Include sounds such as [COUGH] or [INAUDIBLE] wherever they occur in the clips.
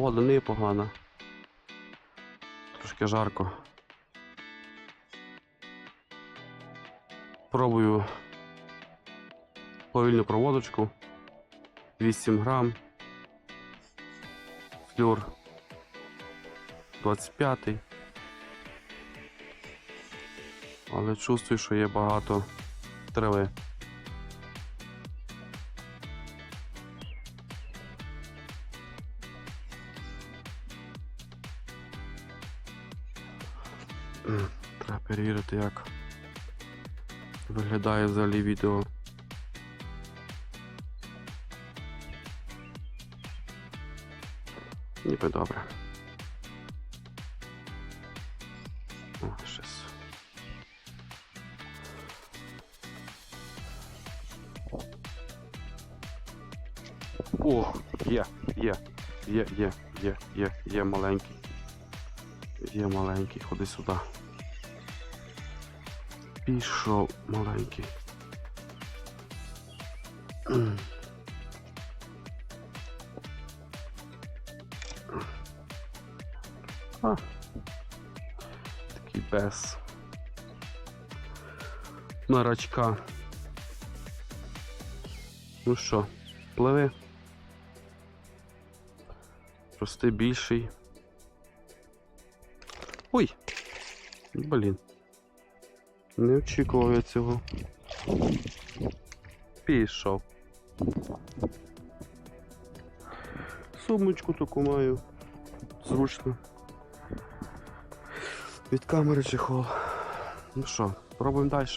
Погода непогана. Трошки жарко. Пробую повільну проводочку. 8 грам. Флюр 25. Але чувствую, що є багато трави. Виглядає взагалі відео. Ніби добре. О, щось. Є, є, є, є, є, є, є маленький. Є маленький, ходи сюди. Пішов маленький. А. Такий без. На рачка. Ну що, пливи. Рости більший. Ой! Блін. Не очікував я цього. Пішов. Сумочку таку маю. Зручно. Від камери чехол. Ну що, пробуємо далі.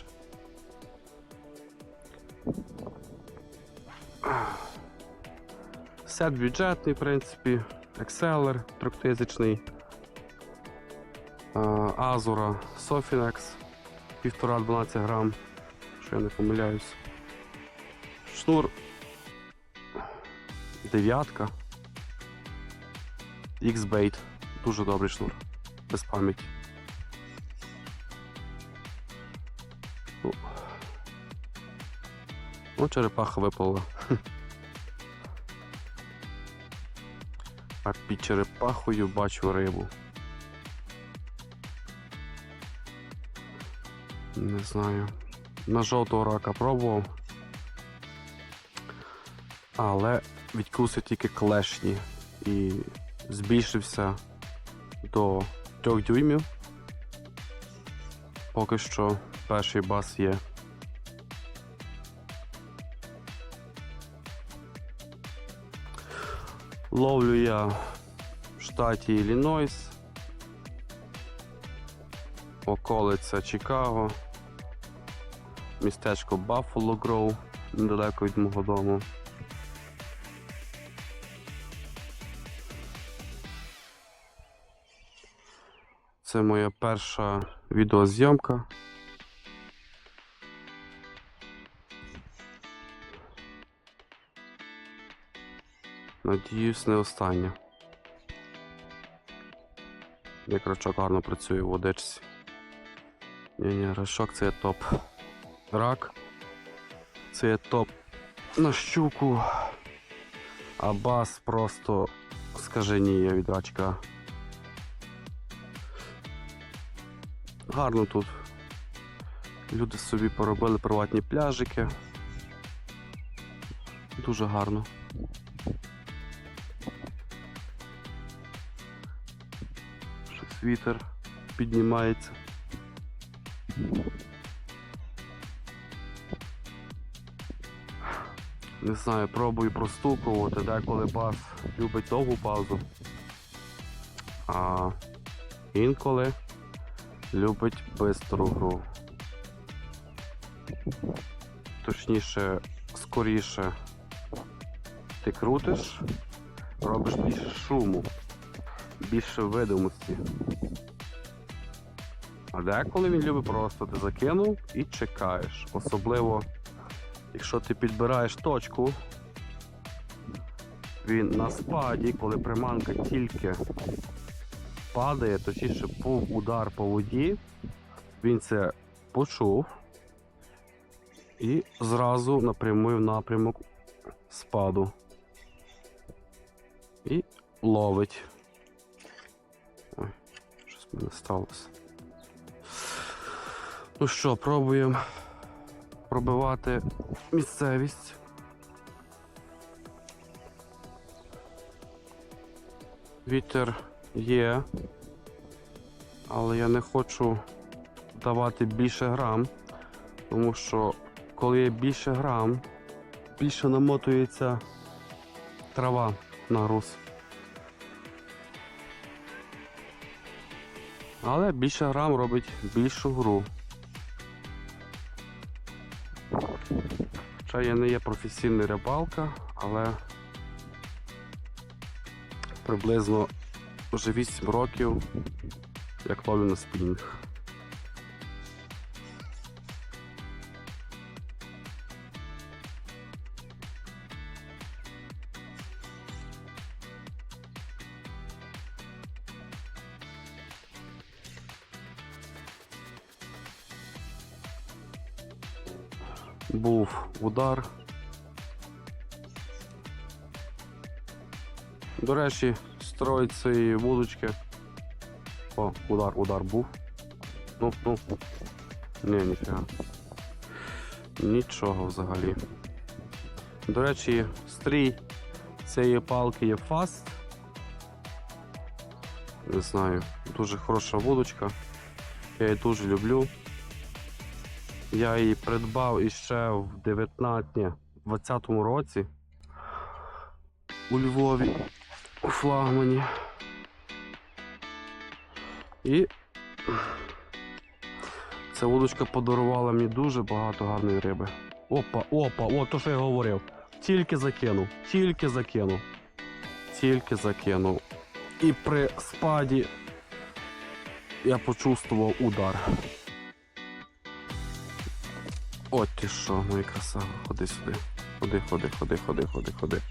Сет бюджетний, в принципі, Exceller трьохтисячний. Азура Sofinex 1,5-12 грам, що я не помиляюсь. Шнур дев'ятка. X-Bait. Дуже добрий шнур. Без пам'яті. Ну, черепаха випала. [LAUGHS] А під черепахою бачу рибу. Не знаю. На жовтого рака пробував. Але відкусив тільки клешні і збільшився до 3 дюймів. Поки що перший бас є. Ловлю я в штаті Іллінойс, околиця Чикаго, містечко Buffalo Grove, недалеко від мого дому. Це моя перша відеозйомка. Надіюсь, не остання. Як рачок гарно працює в водичці. Ні-ні, рачок це топ. Рак. Це є топ на щуку. А бас просто скаженіє від рачка. Гарно тут. Люди собі поробили приватні пляжики. Дуже гарно. Щось вітер піднімається. Не знаю, пробую простукувати, деколи бас любить довгу паузу. А інколи любить бистру гру. Точніше, скоріше ти крутиш, робиш більше шуму, більше видимості. А деколи він любить просто ти закинув і чекаєш. Особливо, якщо ти підбираєш точку, він на спаді, коли приманка тільки падає, точніше був удар по воді, він це почув і зразу напрямив напрямок спаду. І ловить. Ой, щось в мене сталося. Ну що, пробуємо пробивати місцевість. Вітер є, але я не хочу давати більше грам, тому що коли є більше грам, більше намотується трава на груз. Але більше грам робить більшу гру. Хоча я не є професійний рибалка, але приблизно вже 8 років як ловлю на спінінг. Був удар. До речі, строїть цієї вудочки. О, удар, удар був. Ну, ну. Ні, ніфіга. Нічого взагалі. До речі, стрій цієї палки є фаст. Не знаю, дуже хороша вудочка. Я її дуже люблю. Я її придбав іще в 19, ні, в 20-му році у Львові у флагмані. І ця вудочка подарувала мені дуже багато гарної риби. Опа, опа, о, то що я говорив. Тільки закинув, тільки закинув, тільки закинув. І при спаді я почувствував удар. От ти що, моя красава. Ходи сюди. Ходи, ходи, ходи, ходи, ходи, ходи.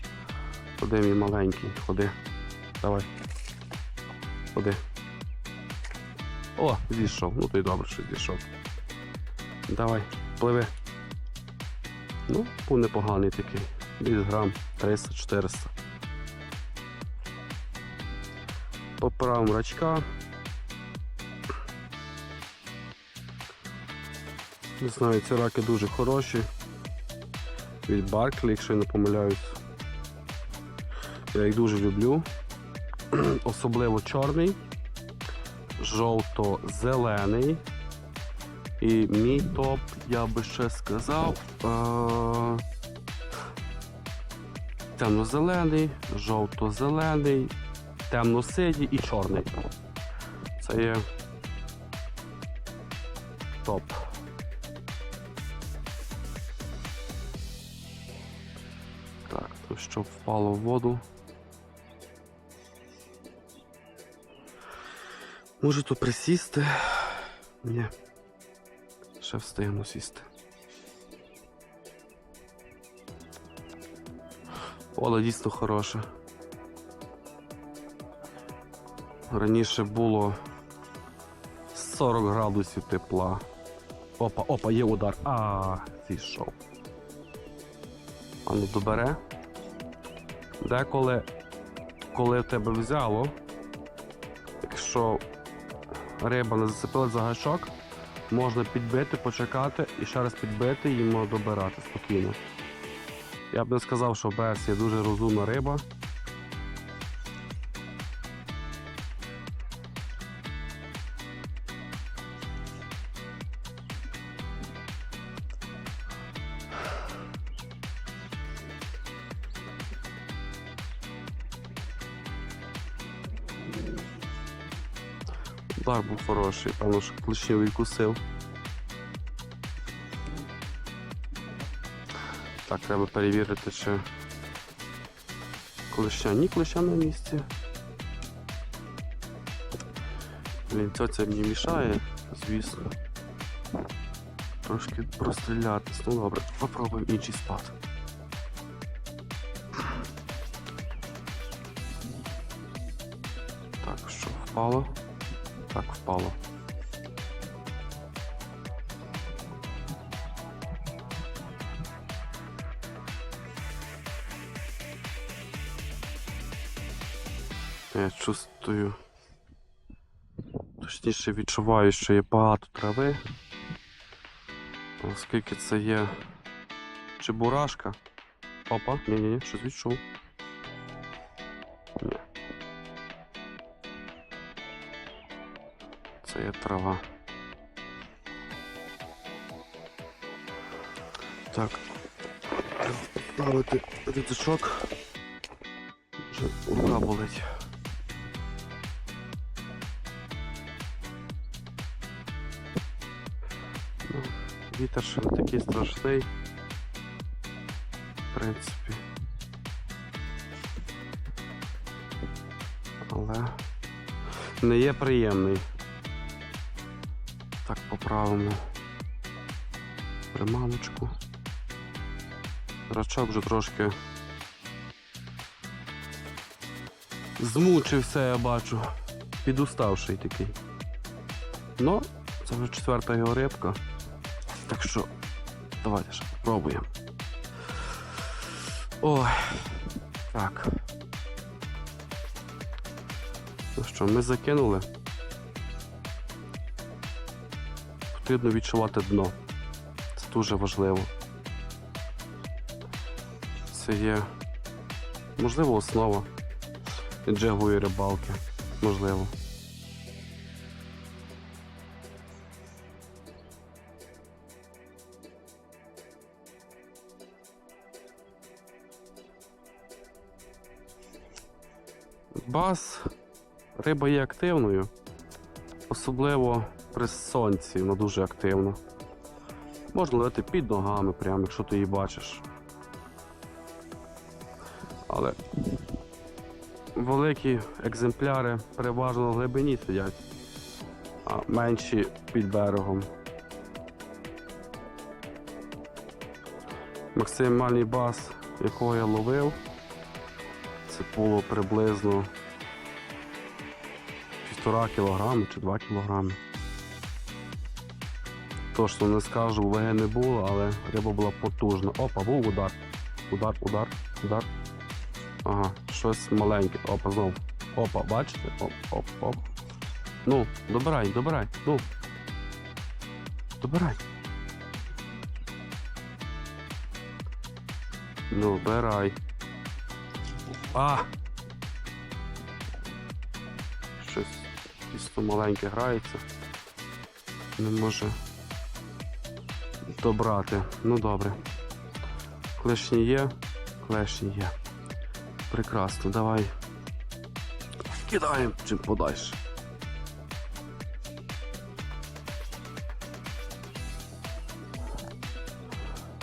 Ходи, мій маленький, ходи. Давай. Ходи. О, зійшов. Ну то й добре, що зійшов. Давай, пливи. Ну, був непоганий такий. Десь грам 300-400. Поправимо рачка. Не знаю, ці раки дуже хороші. Від Барклі, якщо я не помиляюсь. Я їх дуже люблю. [CLEARS THROAT] Особливо чорний, жовто-зелений. І мій топ, я би ще сказав. Е- темно-зелений, жовто-зелений, темно-синій і чорний. Це є топ. Так, то що впало в воду. Може тут присісти? Ні. Ще встигну сісти. Поле дійсно хороше. Раніше було 40 градусів тепла. Опа, опа, є удар. А, зійшов. А ну добере. Деколи, коли тебе взяло, якщо риба не зацепила за гачок, можна підбити, почекати і ще раз підбити і можна добирати спокійно. Я б не сказав, що берс є дуже розумна риба. Хороший, певно, що клещів відкусив. Так, треба перевірити, чи клеща. Ні клеща на місці. Блін, цьоця мені мішає, звісно. Трошки прострілятись. Ну добре, попробуємо інший спад. Так, що впало? Так, впало. Я чувствую. Точніше відчуваю, що є багато трави. Оскільки це є чебурашка. Опа, ні-ні-ні, щось відчув. Ні. Це є трава. Так. Ставити рюкзачок. Вже рука болить. Вітер ще не такий страшний. В принципі. Але не є приємний. Так, поправимо приманочку. Рачок вже трошки змучився, я бачу. Підуставший такий. Ну, це вже четверта його рибка. Так що давайте ще попробуємо. Ой. Так. Ну що, ми закинули. Потрібно відчувати дно. Це дуже важливо. Це є, можливо, основа джегової рибалки. Можливо. Бас риба є активною, особливо при сонці, вона дуже активна. Можна ловити під ногами, прямо, якщо ти її бачиш. Але великі екземпляри переважно в глибині сидять, а менші під берегом. Максимальний бас, якого я ловив, це було приблизно півтора кілограми чи два кілограми. Точно не скажу, ваги не було, але риба була потужна. Опа, був удар. Удар, удар, удар. Ага, щось маленьке. Опа, знов. Опа, бачите? Оп, оп, оп. Ну, добирай, добирай, ну. Добирай. Ну, бирай. А! Щось тісто маленьке грається. Не може добрати. Ну добре. Клешні є, клешні є. Прекрасно, давай. Кидаємо чим подальше.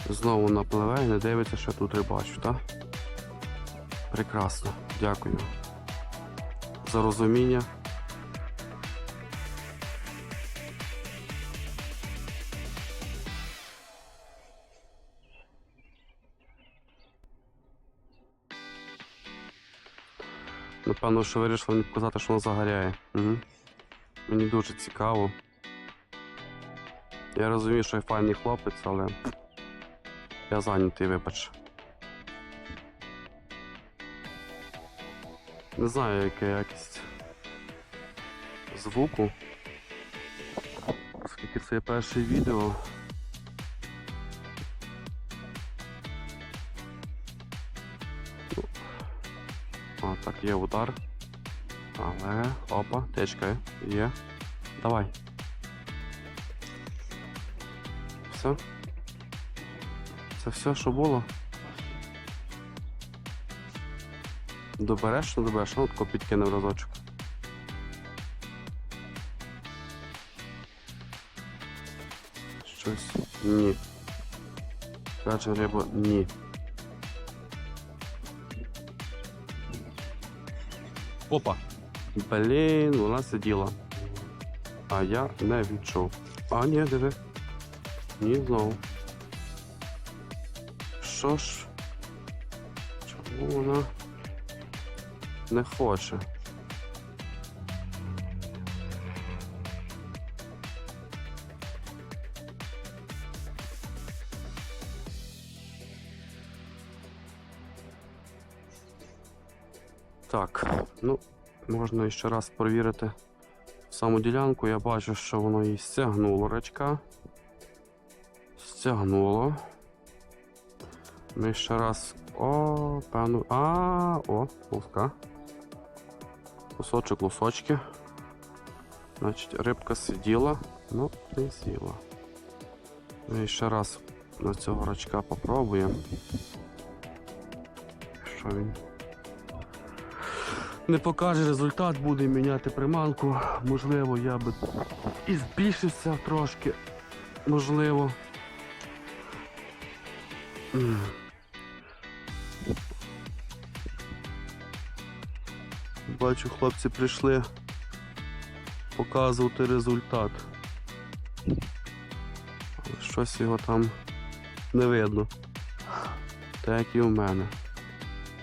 Знову напливе не дивиться, що тут рибачу, так? Прекрасно, дякую. За розуміння. Напевно, що вирішила мені показати, що воно загоряє. Угу. Мені дуже цікаво. Я розумію, що я файний хлопець, але я зайнятий, вибач. Не знаю, яка якість звуку. Оскільки це є перше відео. Ну, А, так, є удар. Але. Опа, течка є. Давай. Все. Це все, що було. Добереш, не добереш, ну тако підкинув разочок. Щось. Ні. Каже риба, ні. Опа! Блін, вона сиділа. А я не відчув. А, ні, диви. Ні, знову. Що ж? Чому вона не хоче? Так, ну, Можна ще раз перевірити саму ділянку. Я бачу, що воно її стягнуло рачка. Стягнуло. Ми ще раз. О, певно. А, о, луска. Кусочок лусочки. Значить, рибка сиділа, ну не сіла. Ми ще раз на цього рачка попробуємо. Що він не покаже результат, буде міняти приманку. Можливо, я би і збільшився трошки. Можливо. Бачу, хлопці прийшли показувати результат. Щось його там не видно. Так і у мене.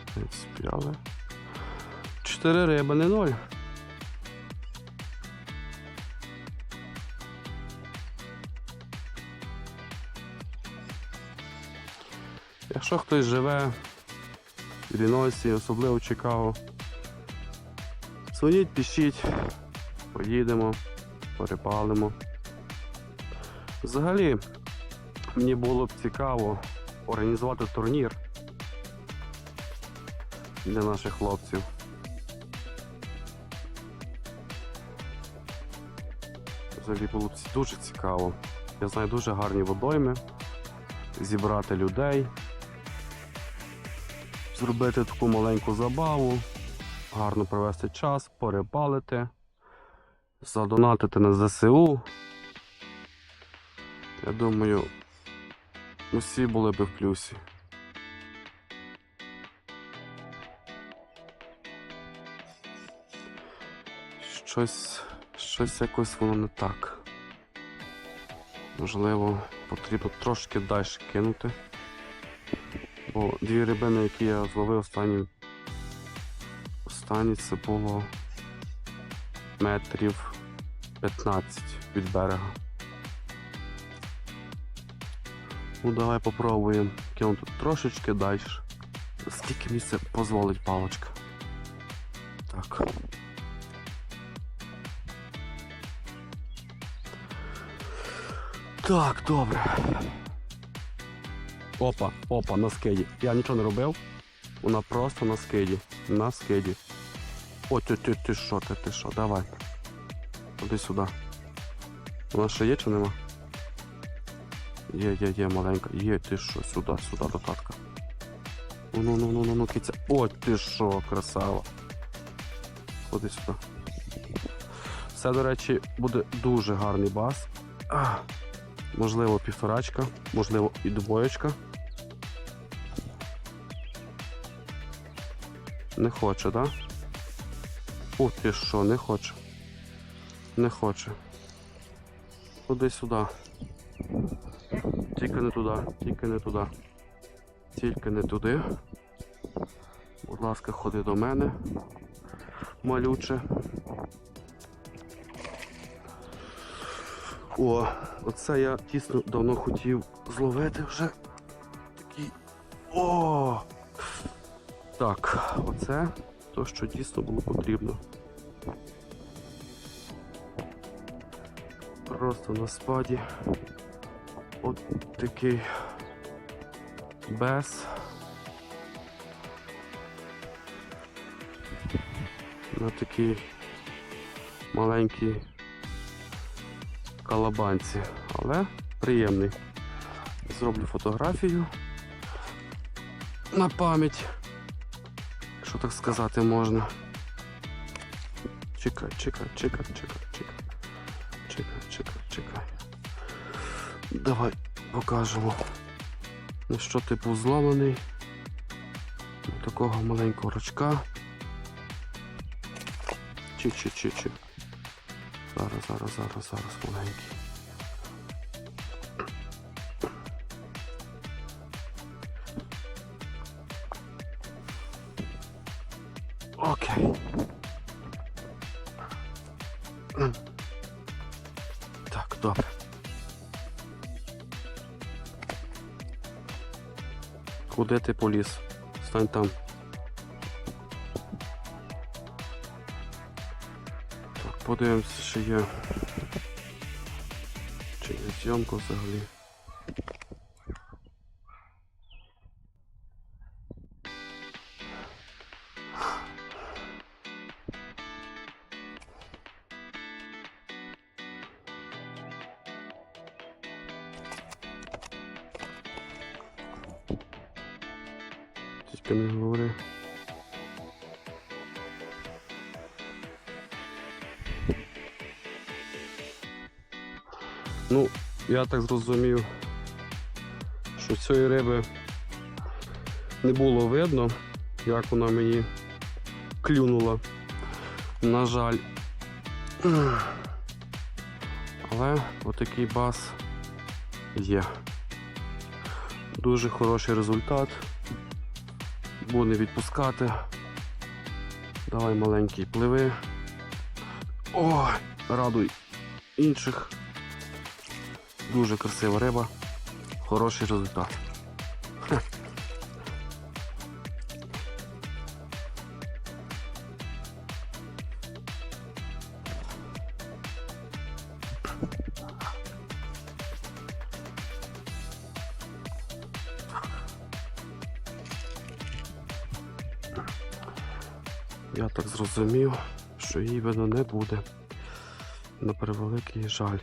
В принципі. Чотири риби, не ноль. Якщо хтось живе в Іллінойсі, особливо Чикаго, дзвоніть, пишіть, поїдемо, перепалимо. Взагалі, мені було б цікаво організувати турнір для наших хлопців. Взагалі було б дуже цікаво. Я знаю дуже гарні водойми, зібрати людей, зробити таку маленьку забаву, гарно провести час, порибалити, задонатити на ЗСУ. Я думаю, усі були би в плюсі. Щось, щось якось воно не так. Можливо, потрібно трошки далі кинути. Бо дві рибини, які я зловив останні, останні це було метрів 15 від берега. Ну давай попробуємо кинути трошечки далі. Скільки місце дозволить палочка. Так. Так, добре. Опа, опа, на скиді. Я нічого не робив. Вона просто на скиді. На скиді. О, ти, ти, ти що, ти, ти що, давай. Ходи сюди. Вона ще є чи нема? Є, є, є, маленька. Є, ти що, сюди, сюди, до татка. Ну, ну, ну, ну, ну, киця. О, ти що, красава. Ходи сюди. Це, до речі, буде дуже гарний бас. Можливо, півторачка, можливо, і двоєчка. Не хоче, так? Да? О, ти що, не хоче. Не хоче. Ходи сюди. Тільки не туди, тільки не туди. Тільки не туди. Будь ласка, ходи до мене. Малюче. О, оце я тісно давно хотів зловити вже. Такий. О! Так, оце то, що дійсно було потрібно. Просто на спаді. От такий без. На такий маленький калабанці, але приємний. Зроблю фотографію на пам'ять, якщо так сказати можна. Чекай, чекай, чекай, чекай, чекай. Чекай, чекай, чекай. Давай покажемо, на що ти був зломаний. Такого маленького рачка. Чи-чи-чи-чи. Зараз, зараз, зараз, зараз маленький. Окей. Так, добре. Куди ти поліз? Стань там. подивимося, чи є. Чи є зйомка взагалі. Тільки не говори. Ну, я так зрозумів, що цієї риби не було видно, як вона мені клюнула. На жаль. Але отакий бас є. Дуже хороший результат. Буде відпускати. Давай маленький пливи. О, радуй інших. Дуже красива риба. Хороший результат. Буде. На превеликий жаль.